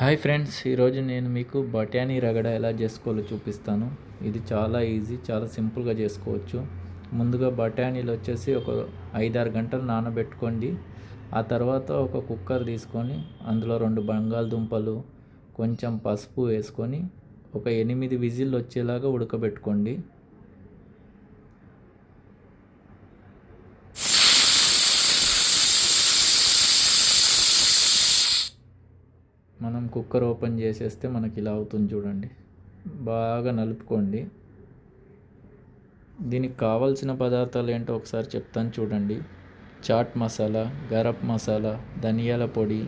Hi friends ఈరోజు నేను మీకు బఠానీ రగడ ఎలా చేసుకోవాలో చూపిస్తాను. ఇది చాలా ఈజీ చాలా సింపుల్గా చేసుకోవచ్చు. ముందుగా బఠానీలు వచ్చేసి ఒక ఐదారు గంటలు నానబెట్టుకోండి. ఆ తర్వాత ఒక కుక్కర్ తీసుకొని అందులో రెండు బంగాళదుంపలు కొంచెం పసుపు వేసుకొని ఒక ఎనిమిది విజిల్ వచ్చేలాగా ఉడకబెట్టుకోండి. మనం కుక్కర్ ఓపెన్ చేసేస్తే మనకి ఇలా అవుతుంది చూడండి. బాగా నలుపుకోండి. దీనికి కావాల్సిన పదార్థాలు ఏంటో ఒకసారి చెప్తాను చూడండి. చాట్ మసాలా గరప్ మసాలా ధనియాల పొడి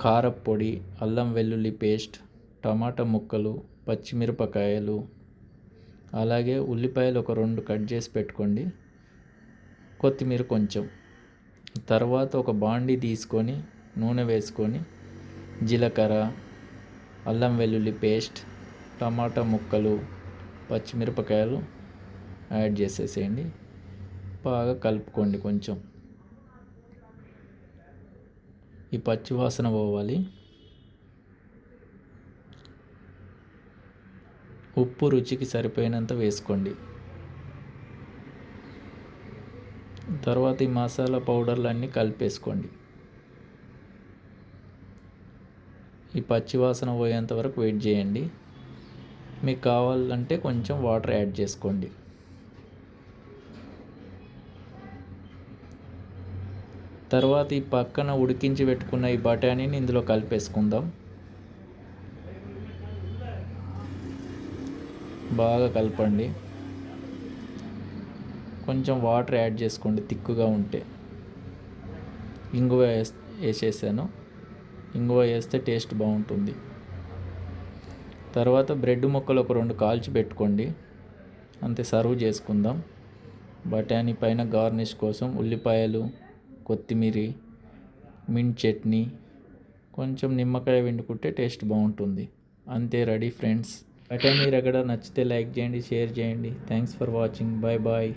కారప్ పొడి అల్లం వెల్లుల్లి పేస్ట్ టమాటా ముక్కలు పచ్చిమిరపకాయలు అలాగే ఉల్లిపాయలు ఒక రెండు కట్ చేసి పెట్టుకోండి. కొత్తిమీర కొంచెం. తర్వాత ఒక బాండీ తీసుకొని నూనె వేసుకొని జీలకర్ర అల్లం వెల్లుల్లి పేస్ట్ టమాటా ముక్కలు పచ్చిమిరపకాయలు యాడ్ చేసేసేయండి. బాగా కలుపుకోండి కొంచెం. ఈ పచ్చి వాసన పోవాలి. ఉప్పు రుచికి సరిపోయినంత వేసుకోండి. తర్వాత ఈ మసాలా పౌడర్లు అన్నీ కలిపేసుకోండి. ఈ పచ్చి వాసన పోయేంత వరకు వెయిట్ చేయండి. మీకు కావాలంటే కొంచెం వాటర్ యాడ్ చేసుకోండి. తర్వాత ఈ పక్కన ఉడికించి పెట్టుకున్న ఈ బఠానీని ఇందులో కలిపేసుకుందాం. బాగా కలపండి. కొంచెం వాటర్ యాడ్ చేసుకోండి తిక్కుగా ఉంటే. ఇంగువ వేసేసాను. ఇంగువ వేస్తే టేస్ట్ బాగుంటుంది. తర్వాత బ్రెడ్ ముక్కలు ఒక రెండు కాల్చి పెట్టుకోండి. అంతే సర్వ్ చేసుకుందాం. బఠానీ పైన గార్నిష్ కోసం ఉల్లిపాయలు కొత్తిమీర మింట్ చట్నీ కొంచెం నిమ్మకాయ వండుకుంటే టేస్ట్ బాగుంటుంది. అంతే రెడీ ఫ్రెండ్స్. బఠానీ రగడ నచ్చితే లైక్ చేయండి షేర్ చేయండి. Thanks for watching. Bye bye